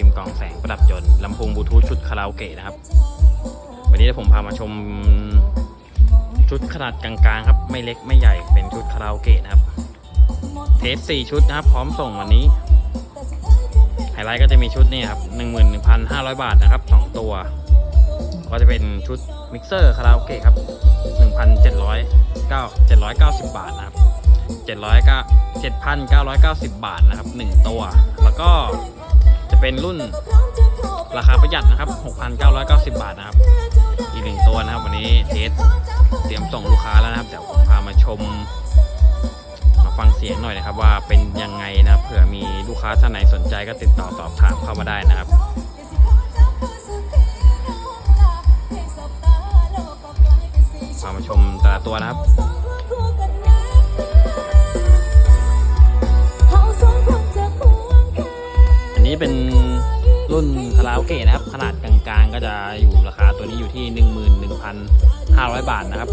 ฟิล์มกองแสงประดับยนต์ลำโพงบลูทูธชุดคาราโอเกะนะครับ วันนี้ผมพามาชมชุดขนาดกลางๆครับ ไม่เล็กไม่ใหญ่เป็นชุดคาราโอเกะนะครับ เทสสี่ชุดนะครับ พร้อมส่งวันนี้ไฮไลท์ก็จะมีชุดนี่ครับ11,500 บาทนะครับ 2 ตัว ก็จะเป็นชุดมิกเซอร์คาราโอเกะครับ 1,700 790 บาทนะครับ7,990 บาทนะครับ 1 ตัว แล้วก็ เป็นรุ่นราคาประหยัดนะครับ 6,990 บาทนะครับ อีกหนึ่งตัวนะครับ วันนี้เทสเตรียมส่งลูกค้าแล้วนะครับเดี๋ยวผมพามาชม มาฟังเสียงหน่อยนะครับ ว่าเป็นยังไงนะเผื่อมีลูกค้าท่านไหนสนใจก็ติดต่อสอบถามเข้ามาได้นะครับพามาชมแต่ละตัวนะครับ นนี้เป็นรุ่นคาราโอเกะนะครับ ขนาดกลางๆ ก็จะอยู่ราคาตัวนี้อยู่ที่ 11,500 บาทนะครับ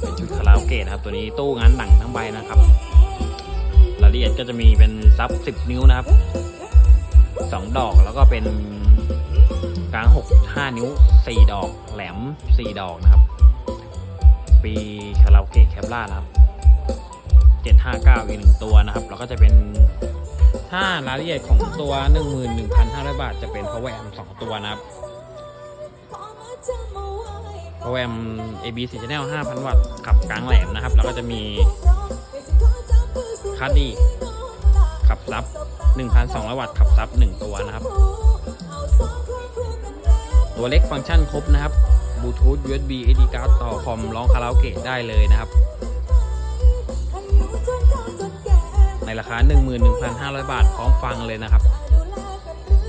เป็นชุดคาราโอเกะนะครับ ตัวนี้ตู้งานหนังทั้งใบนะครับ รายละเอียดก็จะมีเป็นซับ 10 นิ้วนะครับ 2 ดอกแล้วก็เป็นกลาง 6 5 นิ้ว 4 ดอก แหลม 4 ดอกนะครับ ปีคาราโอเกะแคปล่านะครับ759อีกหนึ่งตัวนะครับ แล้วก็จะเป็น ถ้ารายละเอียดของตัว 11,500 บาท จะเป็น power amp 2ตัวนะครับ power amp AB 4 channel 5,000 วัตต์ขับกลางแหลมนะครับ แล้วก็จะมีคัดดีขับซับ 1,200 วัตต์ขับซับ 1 ตัวนะครับ ตัวเล็กฟังก์ชันครบนะครับบลูทูธ USB SD card ต่อคอมร้องคาราโอเกะได้เลยนะครับ ราคา 11,500 บาทพร้อมฟังเลยนะครับ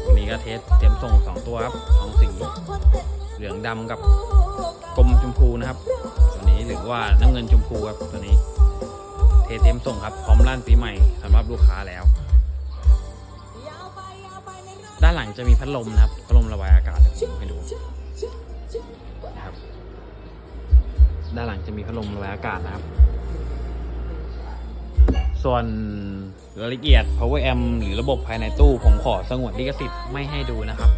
วันนี้ก็เทสเตรียมส่ง 2 ตัวครับสองสีเหลืองดำกับกลมชมพูนะครับ ตัวนี้หรือว่าน้ำเงินชมพูครับตัวนี้ เทสเตรียมส่งครับพร้อมลั่นปีใหม่สำหรับลูกค้าแล้ว ด้านหลังจะมีพัดลมนะครับพัดลมระบายอากาศให้ดูนะครับด้านหลังจะมีพัดลมระบายอากาศนะครับ ส่วนรายละเอียด power amp หรือระบบภายในตู้ ผมขอสงวนลิขสิทธิ์ไม่ให้ดูนะครับ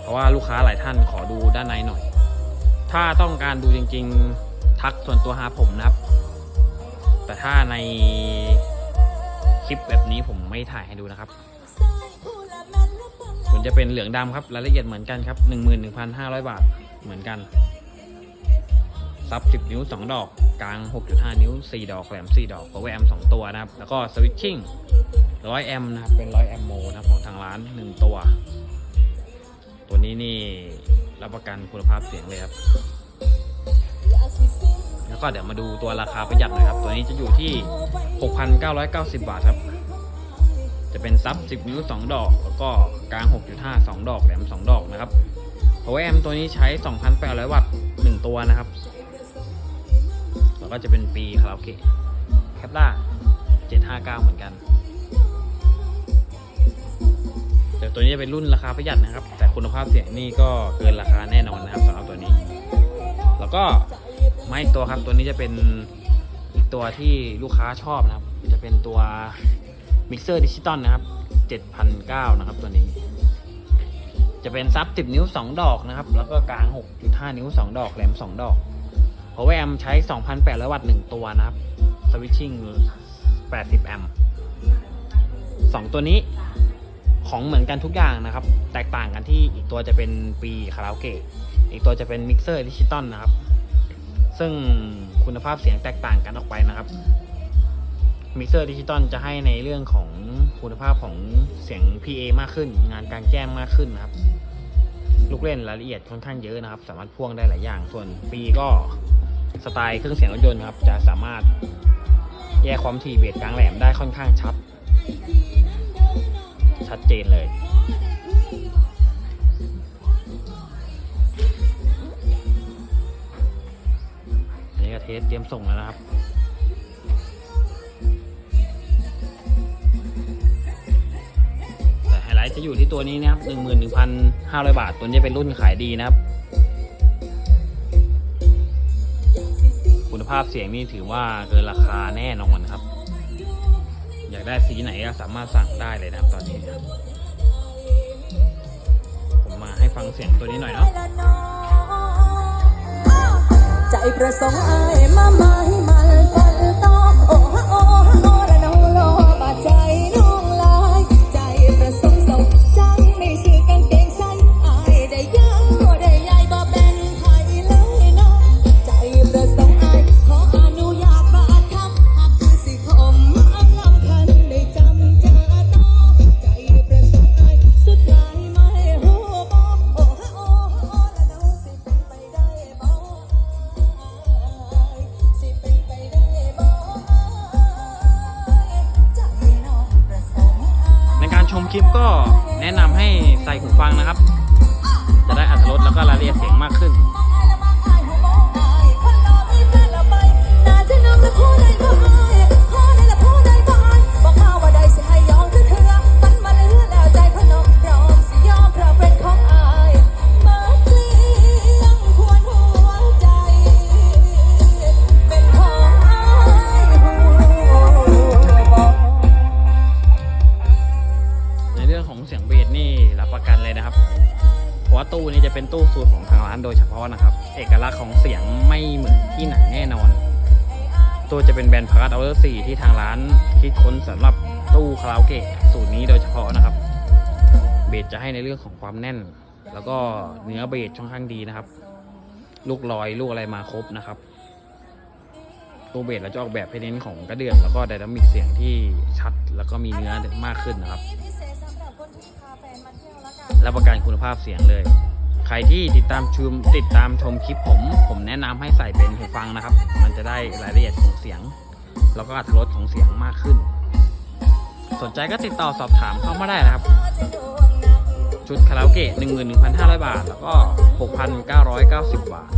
เพราะว่าลูกค้าหลายท่านขอดูด้านในหน่อย ถ้าต้องการดูจริง ๆ ทักส่วนตัวหาผมนะครับ แต่ถ้าในคลิปแบบนี้ผมไม่ถ่ายให้ดูนะครับส่วนจะเป็นเหลืองดำครับรายละเอียดเหมือนกันครับ 11,500 บาทเหมือนกัน ซับ 10 นิ้ว 2 ดอก กลาง 6.5 นิ้ว 4 ดอก แหลม 4 ดอก power amp 2 ตัวนะครับ แล้วก็สวิตชิ่ง100 แอมป์นะครับ เป็น 100 แอมป์โมนะครับของทางร้าน 1 ตัว ตัวนี้นี่รับประกันคุณภาพเสียงเลยครับ แล้วก็เดี๋ยวมาดูตัวราคาประหยัดนะครับ ตัวนี้จะอยู่ที่ 6,990 บาทครับ จะเป็นซับ 10 นิ้ว 2 ดอก แล้วก็กลาง 6.5 2 ดอก แหลม 2 ดอกนะครับ power amp ตัวนี้ใช้ 2,800 วัตต์ 1 ตัวนะครับ ก็จะเป็นปีคาราโอเกะแคปล่า759 เหมือนกัน แต่ตัวนี้จะเป็นรุ่นราคาประหยัดนะครับ แต่คุณภาพเสียงนี่ก็เกินราคาแน่นอนนะครับสำหรับตัวนี้ แล้วก็ไม้ตัวครับตัวนี้จะเป็นอีกตัวที่ลูกค้าชอบนะครับ จะเป็นตัวมิกเซอร์ดิจิตอลนะครับ7,009นะครับตัวนี้ จะเป็นซับ 10 นิ้ว 2 ดอกนะครับ แล้วก็กลาง 6.5 นิ้ว 2 ดอก แหลม 2 ดอก power amp ใช้ 2,800 วัตต์ 1 ตัวนะครับ สวิตชิ่ง 80 แอมป์สองตัวนี้ของเหมือนกันทุกอย่างนะครับ แตกต่างกันที่อีกตัวจะเป็นปีคาราโอเกะ อีกตัวจะเป็นมิกเซอร์ดิจิตอลนะครับ ซึ่งคุณภาพเสียงแตกต่างกันออกไปนะครับ มิกเซอร์ดิจิตอลจะให้ในเรื่องของคุณภาพของเสียง PA มากขึ้น งานกลางแจ้งมากขึ้นนะครับ ลูกเล่นรายละเอียดค่อนข้างเยอะนะครับ สามารถพ่วงได้หลายอย่าง ส่วนปีก็ สไตล์เครื่องเสียงรถยนต์ครับ จะสามารถแยกความถี่เบสกลางแหลมได้ค่อนข้างชัด ชัดเจนเลยนนี้ก็เทสเตรียมส่งแล้วนะครับแต่ไฮไลท์จะอยู่ที่ตัวนี้นะครับ11,500บาท ตัวนี้เป็นรุ่นขายดีนะครับาพเสียงนี่ถือว่าเกินราคาแน่นอนครับ อยากได้สีไหนก็สามารถสั่งได้เลยนะครับตอนนี้ครับผมมาให้ฟังเสียงตัวนี้หน่อยเนาะใจประสงค์อายมาหมายมัน คลิปก็แนะนำให้ใส่หูฟังนะครับ จะได้อัตรรสแล้วก็รายละเอียดเสียงมากขึ้น เลยนะครับเพราะว่าตู้นี้จะเป็นตู้สูตรของทางร้านโดยเฉพาะนะครับ เอกลักษณ์ของเสียงไม่เหมือนที่ไหนแน่นอนตู้จะเป็นแบรนด์พาร์ทเอาเออร์สี่ที่ทางร้านคิดค้นสำหรับตู้คาราโอเกะสูตรนี้โดยเฉพาะนะครับ เบสจะให้ในเรื่องของความแน่น แล้วก็เนื้อเบสค่อนข้างดีนะครับ ลูกลอยลูกอะไรมาครบนะครับตัวเบสเราจะออกแบบให้เน้นของกระเดื่องแล้วก็ไดนามิกเสียงที่ชัด แล้วก็มีเนื้อมากขึ้นนะครับ รับประกันคุณภาพเสียงเลย ใครที่ติดตามชมติดตามชมคลิปผม ผมแนะนำให้ใส่เป็นหูฟังนะครับ มันจะได้รายละเอียดของเสียง แล้วก็อรรถรสของเสียงมากขึ้น สนใจก็ติดต่อสอบถามเข้ามาได้นะครับ ชุดคาราโอเกะ11,500 บาท แล้วก็ 6,990 บาท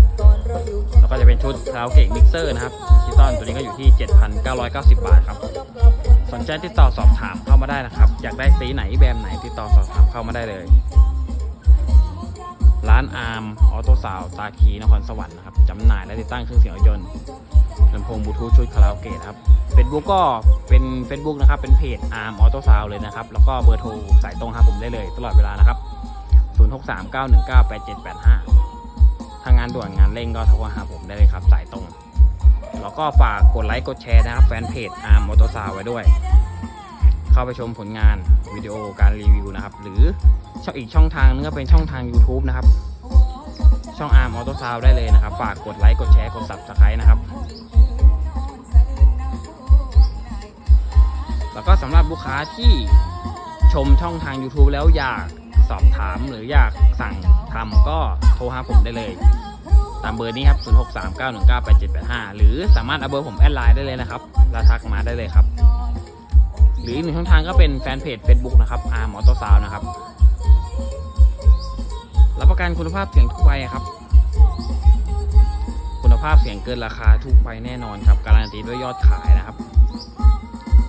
แล้วก็จะเป็นชุดคาราโอเกะมิกเซอร์นะครับดิจิตอลตัวนี้ก็อยู่ที่ 7,990 บาทครับ นใจติดต่อสอบถามเข้ามาได้นะครับ อยากได้สีไหนแบบไหนติดต่อสอบถามเข้ามาได้เลย ร้านอาร์มออโต้ซาวตาคีนครสวรรค์นะครับจำหน่ายและติดตั้งเครื่องเสียงรถยนต์ลำโพงบลูทูธชุดคาราโอเกะครับเฟซบุ๊กก็เป็น Facebook นะครับเป็นเพจอาร์มออโต้ซาวเลยนะครับ แล้วก็เบอร์โทรสายตรงหาผมได้เลยตลอดเวลานะครับ 0639198785ถ้างานด่วนงานเร่งก็โทรหาผมได้เลยครับ สายตรง แล้วก็ฝากกดไลค์กดแชร์นะครับแฟนเพจอาร์มออโต้ซาวไว้ด้วย เข้าไปชมผลงานวิดีโอการรีวิวนะครับ หรือช่องอีกช่องทางนึงก็เป็นช่องทาง YouTube นะครับ ช่องอาร์มออโต้ซาวได้เลยนะครับ ฝากกดไลค์กดแชร์กด Subscribe นะครับ แล้วก็สำหรับลูกค้าที่ชมช่องทาง YouTube แล้วอยากสอบถามหรืออยากสั่งทำก็โทรหาผมได้เลย ตามเบอร์นี้ครับ 0639198785 หรือสามารถเอาเบอร์ผมแอดไลน์ได้เลยนะครับแล้วทักมาได้เลยครับ หรืออีกหนึ่งช่องทางก็เป็นแฟนเพจ Facebook นะครับอาร์มอโต้ซาวนะครับ รับประกันคุณภาพเสียงทุกใบครับ คุณภาพเสียงเกินราคาทุกใบแน่นอนครับการันตีด้วยยอดขายนะครับ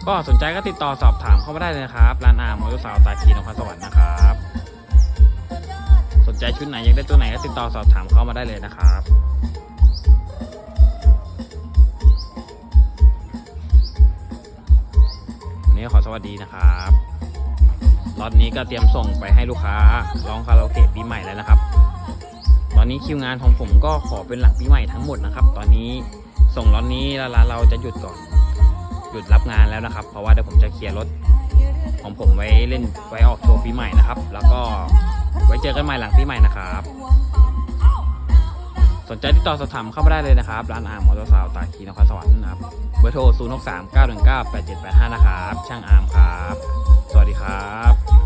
ก็สนใจก็ติดต่อสอบถามเข้ามาได้เลยนะครับร้านอาร์มอโต้ซาวตาคีนครสวรรค์นะครับ ใจชุดไหนอยากได้ตัวไหนก็ติดต่อสอบถามเข้ามาได้เลยนะครับวันนี้ขอสวัสดีนะครับรอบนี้ก็เตรียมส่งไปให้ลูกค้าร้องคาราโอเกะปีใหม่แล้วนะครับ ตอนนี้คิวงานของผมก็ขอเป็นหลังปีใหม่ทั้งหมดนะครับ ตอนนี้ส่งรอบนี้แล้วร้านเราจะหยุดก่อน หยุดรับงานแล้วนะครับ เพราะว่าเดี๋ยวผมจะเคลียร์รถของผมไว้เล่นไว้ออกโชว์ปีใหม่นะครับ แล้วก็ ไว้เจอกันใหม่หลังปีใหม่นะครับ สนใจติดต่อสอบถามเข้ามาได้เลยนะครับ ร้านอาร์มมอเตอร์ซาวตาคีนครสวรรค์นะครับเบอร์โทร 0 6 3 9 1 9 8 7 8 5 นะครับ ช่างอาร์มครับ สวัสดีครับ